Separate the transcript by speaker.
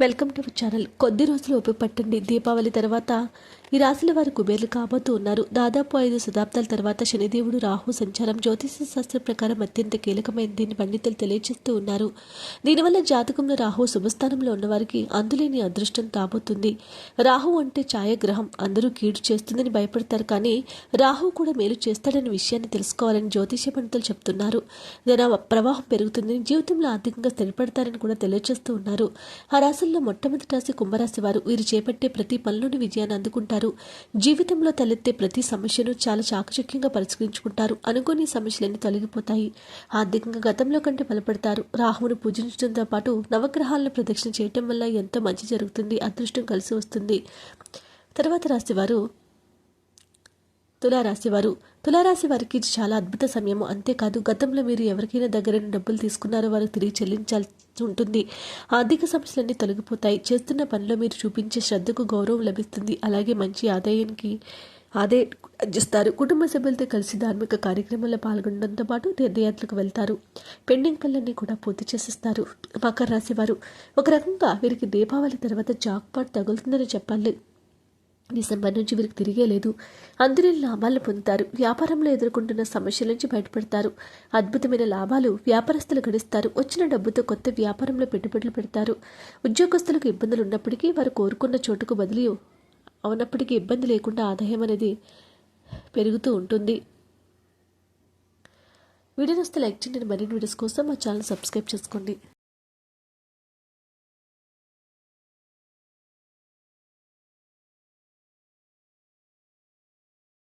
Speaker 1: Welcome to our channel. కొద్ది రోజులు ఓపిక పట్టండి. దీపావళి తర్వాత ఈ రాశుల వారు కుబేర్లు కాబోతూ ఉన్నారు. దాదాపు ఐదు శతాబ్దాల తర్వాత శనిదేవుడు రాహు సంచారం జ్యోతిష శాస్త్ర ప్రకారం అత్యంత కీలకమైన దీన్ని పండితులు తెలియజేస్తూ ఉన్నారు. దీనివల్ల జాతకంలో రాహు శుభస్థానంలో ఉన్నవారికి అందులేని అదృష్టం రాబోతుంది రాహు అంటే ఛాయాగ్రహం. అందరూ కీడు చేస్తుందని భయపడతారు కానీ రాహు కూడా మేలు చేస్తాడనే విషయాన్ని తెలుసుకోవాలని జ్యోతిష పండితులు చెప్తున్నారు. ధన ప్రవాహం పెరుగుతుందని జీవితంలో ఆర్థికంగా స్థిరపడతారని కూడా తెలియజేస్తూ ఉన్నారు. ఆ రాసుల్లో మొట్టమొదటి రాశి కుంభరాశి వారు వీరు చేపట్టే ప్రతి పనిలోని విజయాన్ని అందుకుంటారు. జీవితంలో తలెత్తే ప్రతి సమస్యను చాలా చాకచక్యంగా పరిష్కరించుకుంటారు. అనుకోని సమస్యలన్నీ తొలగిపోతాయి. ఆర్థికంగా గతంలో కంటే బలపడతారు. రాహువును పూజించడంతో పాటు నవగ్రహాలను ప్రదక్షిణ చేయటం వల్ల ఎంతో మంచి జరుగుతుంది. అదృష్టం కలిసి వస్తుంది. తర్వాత రాశివారు తులారాశివారు. తులారాశి వారికి ఇది చాలా అద్భుత సమయము. అంతేకాదు గతంలో మీరు ఎవరికైనా దగ్గర డబ్బులు తీసుకున్నారో వారు తిరిగి చెల్లించాల్సి ఉంటుంది. ఆర్థిక సమస్యలన్నీ తొలగిపోతాయి. చేస్తున్న పనిలో మీరు చూపించే శ్రద్ధకు గౌరవం లభిస్తుంది. అలాగే మంచి ఆదాయానికి అదే అందిస్తారు. కుటుంబ సభ్యులతో కలిసి ధార్మిక కార్యక్రమాల్లో పాల్గొనడంతో పాటు తీర్థయాత్రకు వెళ్తారు. పెండింగ్ పనులన్నీ కూడా పూర్తి చేసేస్తారు. మకర రాశి వారు ఒక రకంగా వీరికి దీపావళి తర్వాత జాక్పాట్ తగులుతుందని చెప్పాలి. డిసెంబర్ నుంచి వీరికి తిరిగే లేదు. అందులో లాభాలు పొందుతారు. వ్యాపారంలో ఎదుర్కొంటున్న సమస్యల నుంచి బయటపడతారు. అద్భుతమైన లాభాలు వ్యాపారస్తులు గడిస్తారు. వచ్చిన డబ్బుతో కొత్త వ్యాపారంలో పెట్టుబడులు పెడతారు. ఉద్యోగస్తులకు ఇబ్బందులు ఉన్నప్పటికీ వారు కోరుకున్న చోటుకు బదిలీ అవునప్పటికీ ఇబ్బంది లేకుండా ఆదాయం అనేది పెరుగుతూ ఉంటుంది. వీడియో వస్తే లైక్ చేయండి. మరిన్ని వీడియోస్ కోసం మా ఛానల్ సబ్స్క్రైబ్ చేసుకోండి.